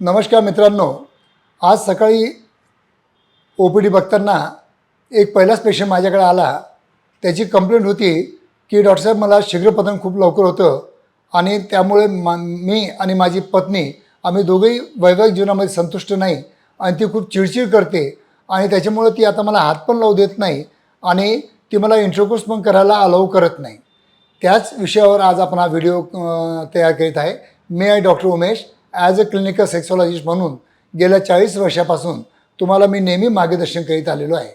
नमस्कार मित्रांनो आज सकाळी ओ पी डी बघताना एक पहिलाच पेशंट माझ्याकडे आला. त्याची कंप्लेंट होती की डॉक्टर साहेब मला शीघ्रपतन खूप लवकर होतं आणि त्यामुळे मा मी आणि माझी पत्नी आम्ही दोघंही वैवाहिक जीवनामध्ये संतुष्ट नाही आणि ती खूप चिडचिड करते आणि त्याच्यामुळं ती आता मला हात पण लावू देत नाही आणि ती मला इंट्रोकोर्स पण करायला अलाऊ करत नाही. त्याच विषयावर आज आपण हा व्हिडिओ तयार करीत आहे. मी आहे doctor Umesh? As a clinical sexologist म्हणून गेल्या चाळीस वर्षापासून तुम्हाला मी नेहमी मार्गदर्शन करीत आलेलो आहे.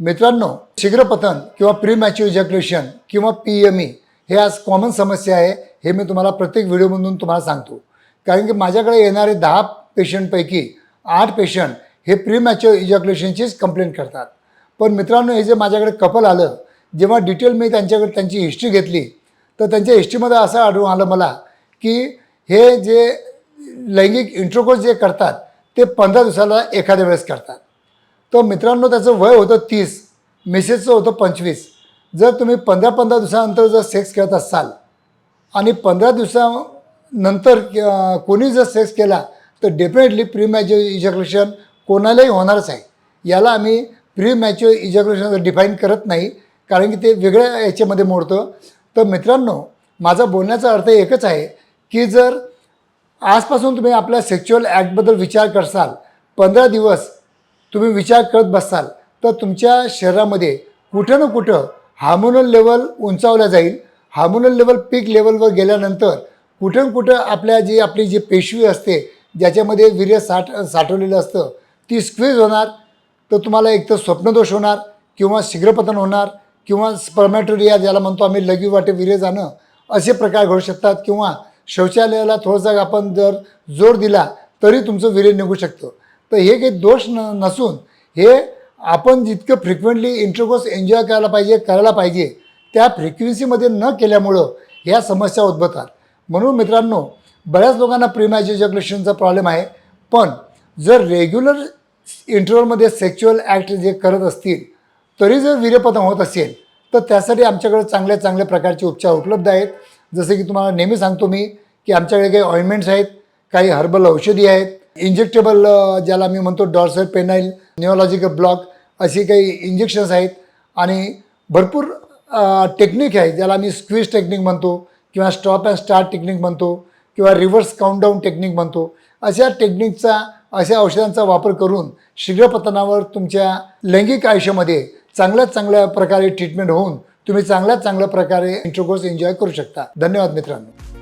मित्रांनो शीघ्रपतन किंवा प्री मॅच्युअर इजॅक्युलेशन किंवा पी एम ई हे आज कॉमन समस्या आहे हे मी तुम्हाला प्रत्येक व्हिडिओमधून तुम्हाला सांगतो. कारण की माझ्याकडे येणारे दहा पेशंटपैकी आठ पेशंट हे प्री मॅच्युअर इजॅक्युलेशनचीच कंप्लेंट करतात. पण मित्रांनो हे जे माझ्याकडे कपल आलं जेव्हा डिटेल मी त्यांच्याकडे त्यांची हिस्ट्री घेतली तर त्यांच्या हिस्ट्रीमध्ये असं आढळून आलं मला की हे जे लैंगिक इंट्रोकोस जे करतात ते पंधरा दिवसाला एखाद्या वेळेस करतात. तर मित्रांनो त्याचं वय होतं तीस मेसेजचं होतं पंचवीस. जर तुम्ही पंधरा पंधरा दिवसानंतर जर सेक्स करत असाल आणि पंधरा दिवसानंतर कोणी जर सेक्स केला तर डेफिनेटली प्री मॅच्युअर इजॅक्युलेशन कोणालाही होणारच आहे. याला आम्ही प्री मॅच्युअर इजॅक्युलेशन डिफाईन करत नाही कारण की ते वेगळ्या याच्यामध्ये मोडतं. तर मित्रांनो माझा बोलण्याचा अर्थ एकच आहे की जर आजपासून तुम्ही आपल्या सेक्च्युअल ॲक्टबद्दल विचार करसाल पंधरा दिवस तुम्ही विचार करत बसाल तर तुमच्या शरीरामध्ये कुठं ना कुठं हार्मोनल लेवल उंचावल्या जाईल. हार्मोनल लेवल पीक लेवलवर गेल्यानंतर कुठं कुठं आपल्या जी आपली जी पेशवी असते ज्याच्यामध्ये वीर्य साठ साठवलेलं असतं ती स्क्वीज होणार. तर तुम्हाला एक तर स्वप्नदोष होणार किंवा शीघ्रपतन होणार किंवा स्पर्मॅटोरिया ज्याला म्हणतो आम्ही लघवी वाटे वीर्य जाणं असे प्रकार घडू शकतात किंवा शौचालयाला थोडासा आपण जर जोर दिला तरी तुमचं वीर्य निघू शकतं. तर हे काही दोष न नसून हे आपण जितकं फ्रिक्वेंटली इंटरकोर्स एन्जॉय करायला पाहिजे करायला पाहिजे त्या फ्रिक्वेन्सीमध्ये न केल्यामुळं ह्या समस्या उद्भवतात. म्हणून मित्रांनो बऱ्याच लोकांना प्रिमॅच इजॅक्युलेशनचा प्रॉब्लेम आहे. पण जर रेग्युलर इंटरवलमध्ये सेक्च्युअल ॲक्ट जे करत असतील तरी जर वीर्यपतन होत असेल तर त्यासाठी आमच्याकडे चांगल्या चांगल्या प्रकारचे उपचार उपलब्ध आहेत. जसं की तुम्हाला नेहमी सांगतो मी की आमच्याकडे काही ऑइंटमेंट्स आहेत काही हर्बल औषधी आहेत. इंजेक्टेबल ज्याला मी म्हणतो डॉर्सर पेनाईल न्यूरोलॉजिकल ब्लॉक अशी काही इंजेक्शन्स आहेत. आणि भरपूर टेक्निक आहे ज्याला मी स्क्वीज टेक्निक म्हणतो किंवा स्टॉप अँड स्टार्ट टेक्निक म्हणतो किंवा रिव्हर्स काउंटडाऊन टेक्निक म्हणतो. अशा टेक्निकचा अशा औषधांचा वापर करून शीघ्रपतनावर तुमच्या लैंगिक आयुष्यामध्ये चांगल्या चांगल्या प्रकारे ट्रीटमेंट होऊन तुम्ही चांगल्याच चांगल्या प्रकारे इंटरकोर्स एन्जॉय करू शकता. धन्यवाद मित्रांनो.